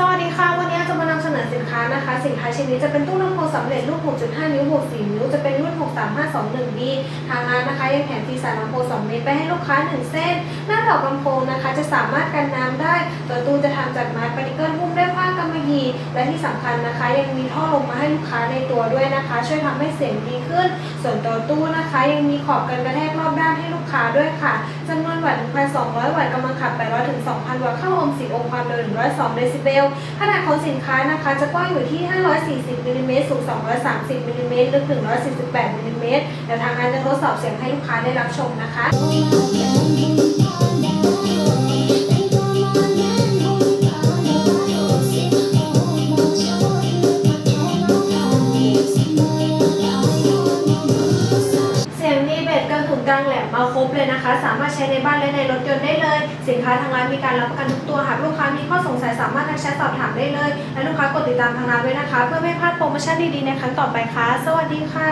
สวัสดีค่ะ วันนี้จะมานำเสนอสินค้านะคะ สินค้าชิ้นนี้จะเป็นตู้ลำโพงสำเร็จรูป 6.5 นิ้ว 64 นิ้ว จะเป็นรุ่น 63521B ทางร้านนะคะ ยังแถมฟรีสายลำโพง2เมตรไปให้ลูกค้า 1 เส้น หน้าดอกลำโพงนะคะ จะสามารถกันน้ำได้ ตัวตู้จะทำจากไม้ และที่สำคัญนะคะยังมีท่อลมมาให้ลูกค้าในตัวด้วยนะคะ ช่วยทำให้เสียงดีขึ้น ส่วนตัวตู้นะคะ ยังมีขอบกันกระแทกรอบด้านให้ลูกค้าด้วยค่ะจำนวนวัตต์1,200 วัตต์กำลังขับ 800 ถึง 2,000 วัตต์เข้าอม10องค์ความเร็ว102 เดซิเบล ขนาดของสินค้านะคะจะกว้างอยู่ที่ 540มิลลิเมตรสูง 230มิลลิเมตรลึก148มิลลิเมตรเดี๋ยวทางงานจะทดสอบเสียงให้ลูกค้าได้รับชมนะคะ กลางแหลมมาครบเลยนะคะ สามารถใช้ในบ้านและในรถยนต์ได้เลย สินค้าทางร้านมีการรับประกันทุกตัวหากลูกค้ามีข้อสงสัยสามารถทักแชทสอบถามได้เลย และลูกค้ากดติดตามทางร้านด้วยนะคะ เพื่อไม่พลาดโปรโมชั่นดีๆในครั้งต่อไปค่ะ สวัสดีค่ะ